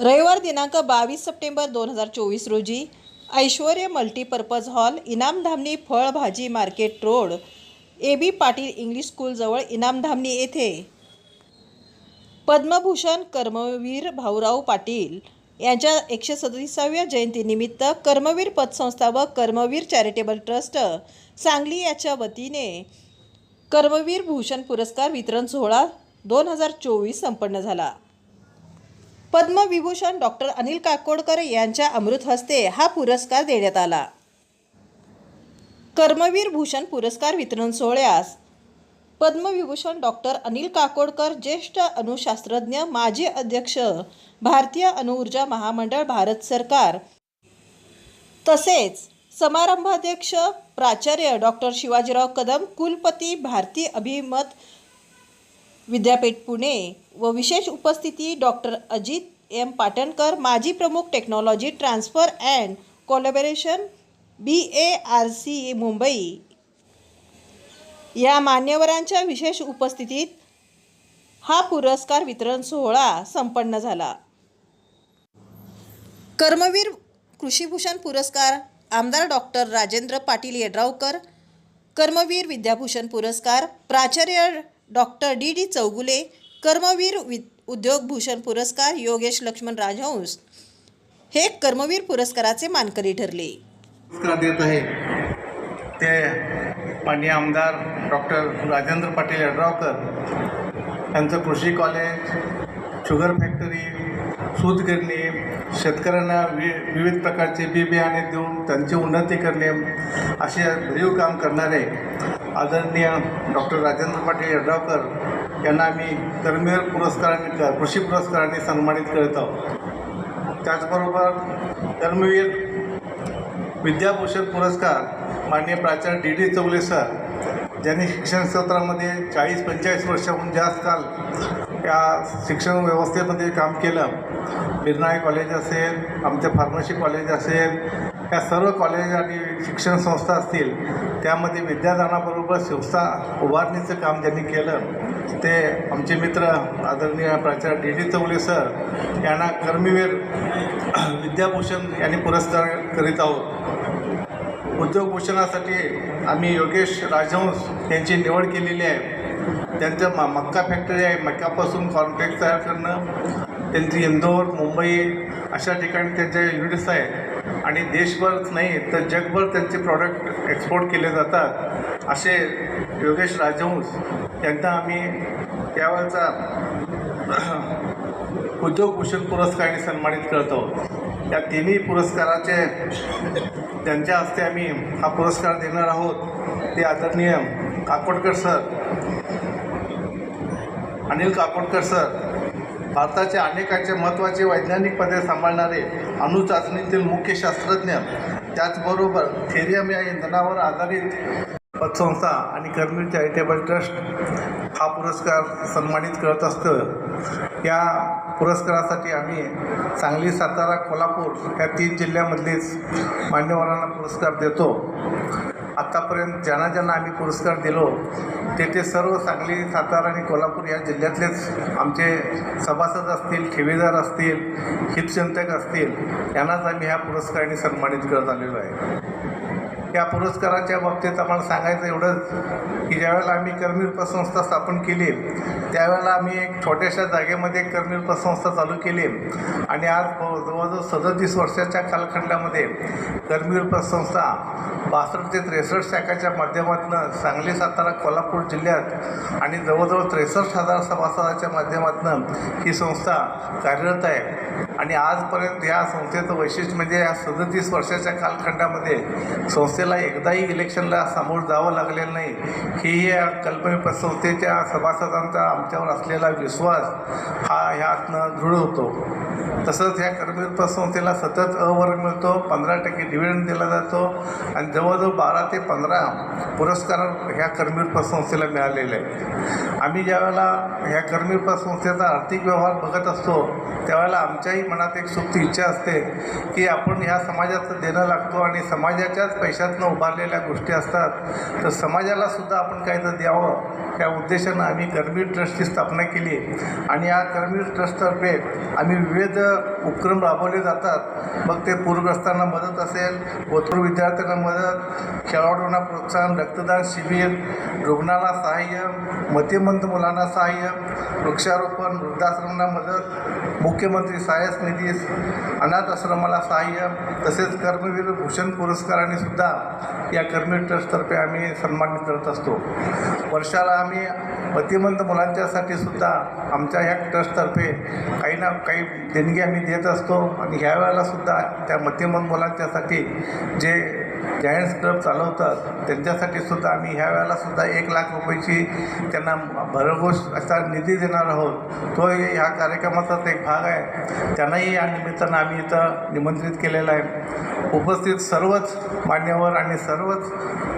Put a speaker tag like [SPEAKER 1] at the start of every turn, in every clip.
[SPEAKER 1] रविवार दिनांक बावीस सप्टेंबर दोन हजार चोवीस रोजी ऐश्वर्य मल्टीपर्पज हॉल इनामधामणी फळभाजी market road A B Patil English स्कूलजवळ Inamdhamani येथे. पद्मभूषण कर्मवीर भाऊराव पाटील यांच्या एकशे सदतीसाव्या जयंतीनिमित्त कर्मवीर पतसंस्था व कर्मवीर चॅरिटेबल ट्रस्ट सांगली याच्या वतीने कर्मवीर भूषण पुरस्कार वितरण सोहळा दोन हजार चोवीस संपन्न झाला. पद्मविभूषण डॉक्टर अनिल काकोडकर यांच्या अमृत हस्ते हा पुरस्कार देण्यात आला. कर्मवीर भूषण पुरस्कार वितरण सोहळ्यास पद्मविभूषण डॉक्टर अनिल काकोडकर ज्येष्ठ अणुशास्त्रज्ञ माजी अध्यक्ष भारतीय अणुऊर्जा महामंडळ भारत सरकार तसेच समारंभाध्यक्ष प्राचार्य डॉक्टर शिवाजीराव कदम कुलपती भारती अभिमत विद्यापीठ पुणे व विशेष उपस्थिती डॉक्टर अजित एम पाटणकर माजी प्रमुख technology transfer and collaboration B A R C Mumbai. या मान्यवरांच्या विशेष उपस्थितीत हा पुरस्कार वितरण सोहळा संपन्न झाला. कर्मवीर कृषीभूषण पुरस्कार आमदार डॉक्टर राजेंद्र पाटील येड्रावकर कर्मवीर विद्याभूषण पुरस्कार प्राचार्य doctor D D Chougule Karmaveer वि उद्योगभूषण पुरस्कार योगेश लक्ष्मण राजहंस. हे कर्मवीर पुरस्काराचे मानकरी ठरले.
[SPEAKER 2] पुरस्कार देत आहे. ते माननीय आमदार डॉक्टर राजेंद्र पाटील यड्रावकर त्यांचं कृषी कॉलेज शुगर फॅक्टरी सूतगिरणी शेतकऱ्यांना वि विविध प्रकारचे बी बियाणे देऊन त्यांची उन्नती करणे असे भरीव काम करणारे आदरणीय डॉक्टर राजेंद्र पाटील यड्रावकर यांना आम्ही कर्मवीर पुरस्काराने कृषी पुरस्काराने सन्मानित करत आहोत. त्याचबरोबर कर्मवीर विद्याभूषण पुरस्कार माननीय प्राचार्य डी डी चौले सर ज्यांनी शिक्षण क्षेत्रामध्ये चाळीस पंचेचाळीस वर्षाहून जास्त काल या शिक्षण व्यवस्थेमध्ये काम केलं. बिरनाळे कॉलेज असेल आमचे फार्मसी कॉलेज असेल या सर्व कॉलेज आणि शिक्षण संस्था असतील त्यामध्ये विद्यादानाबरोबर संस्था उभारणीचं काम ज्यांनी केलं ते आमचे मित्र आदरणीय प्राचार्य डी डी चौले सर यांना कर्मवीर विद्याभूषण यांनी पुरस्कार करीत आहोत. उद्योगभूषणासाठी आम्ही योगेश राजहंस यांची निवड केलेली आहे. त्यांचं म मक्का फॅक्टरी आहे. मक्कापासून कॉर्नफ्लेक्स तयार करणं. त्यांची इंदोर मुंबई अशा ठिकाणी त्यांच्या युनिट्स आहेत. आणि देशभरच नाही तर जगभर त्यांचे प्रॉडक्ट एक्सपोर्ट केले जातात. असे योगेश राजहंस यांना आम्ही त्यावेळचा उद्योगभूषण पुरस्काराने सन्मानित करतो. या तिन्ही पुरस्काराचे त्यांच्या हस्ते आम्ही हा पुरस्कार देणार आहोत. ते आदरणीय काकोडकर सर अनिल काकोडकर सर भारताचे अनेकांचे महत्त्वाचे वैज्ञानिक पदे सांभाळणारे अणुचाचणीतील मुख्य शास्त्रज्ञ. त्याचबरोबर थेरियम या इंधनावर आधारित पतसंस्था आणि कर्मी चॅरिटेबल ट्रस्ट हा पुरस्कार सन्मानित करत असतं. या पुरस्कारासाठी आम्ही सांगली सातारा कोल्हापूर या तीन जिल्ह्यामधलेच मान्यवरांना पुरस्कार देतो. आत्तापर्यंत ज्यांना ज्यांना आम्ही पुरस्कार दिलो ते ते सर्व सांगली सातारा आणि कोल्हापूर या जिल्ह्यातलेच आमचे सभासद असतील ठेवीदार असतील हितचिंतक असतील यांनाच आम्ही ह्या पुरस्काराने सन्मानित करत आलेलो आहे. या पुरस्काराच्या बाबतीत आम्हाला सांगायचं एवढंच की ज्यावेळेला आम्ही कर्मीर पतसंस्था स्थापन केली त्यावेळेला आम्ही एक छोट्याशा जागेमध्ये कर्मीर कर्मवीर पतसंस्था चालू केली. आणि आज जवळजवळ सदतीस वर्षाच्या कालखंडामध्ये कर्मवीर पतसंस्था बासष्ट ते त्रेसष्ट शाखाच्या माध्यमातून सांगली सातारा कोल्हापूर जिल्ह्यात आणि जवळजवळ त्रेसष्ट हजार सभासदाच्या माध्यमातून ही संस्था कार्यरत आहे. आणि आजपर्यंत या संस्थेचं वैशिष्ट्य म्हणजे या सदतीस वर्षाच्या कालखंडामध्ये संस्थेला एकदाही इलेक्शनला सामोरं जावं लागलेलं नाही. ही या कल्पनी संस्थेच्या सभासदांचा आमच्यावर असलेला विश्वास हा ह्यातनं दृढ होतो. तसंच ह्या कर्मवीर संस्थेला सतत अवर्ग मिळतो पंधरा टक्के डिव्हिडंड दिला जातो आणि जवळजवळ बारा ते पंधरा पुरस्कार ह्या कर्मवीर संस्थेला मिळालेले आहेत. आम्ही ज्यावेळेला ह्या कर्मवीर संस्थेचा आर्थिक व्यवहार बघत असतो त्यावेळेला आमच्याही मनात एक सुप्त इच्छा असते की आपण ह्या समाजाचं देणं लागतो आणि समाजाच्याच पैशातनं उभारलेल्या गोष्टी असतात तर समाजाला सुद्धा आपण काहीतरी द्यावं. या उद्देशानं आम्ही कर्मवीर ट्रस्टची स्थापना केली आणि या कर्मवीर ट्रस्टतर्फे आम्ही विविध उपक्रम राबवले जातात. मग ते पूरग्रस्तांना मदत असेल ओतूर विद्यार्थ्यांना मदत खेळाडूंना प्रोत्साहन रक्तदान शिबिर रुग्णाला सहाय्य मतिमंद मुलांना सहाय्य वृक्षारोपण वृद्धाश्रमांना मदत मुख्यमंत्री सहाय्यस निधीस अनाथ आश्रमाला सहाय्य तसेच कर्मवीर भूषण पुरस्काराने सुद्धा या कर्मवीर ट्रस्टतर्फे आम्ही सन्मानित करत असतो. वर्षाला आम्ही मतिमंद मुलांच्यासाठी सुद्धा आमच्या ह्या ट्रस्टतर्फे काही ना काही देणगी आम्ही देत असतो. आणि ह्या वेळेला सुद्धा त्या मतिमंद मुलांच्यासाठी जे जायंट्स क्लब चालवतात. त्यांच्यासाठी सुद्धा आम्ही ह्या वेळेला सुद्धा एक लाख रुपयाची त्यांना भरघोष असा निधी देणार आहोत. तो ह्या कार्यक्रमाचाच एक भाग आहे. त्यांनाही या निमित्तानं आम्ही इथं निमंत्रित केलेलं आहे. उपस्थित सर्वच मान्यवर आणि सर्वच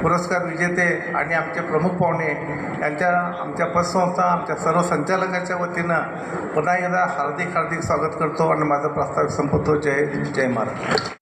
[SPEAKER 2] पुरस्कार विजेते आणि आमचे प्रमुख पाहुणे यांच्या आमच्या पतसंस्था आमच्या सर्व संचालकाच्या वतीनं पुन्हा एकदा हार्दिक हार्दिक स्वागत करतो आणि माझा प्रस्ताव संपवतो. जय जय महाराज.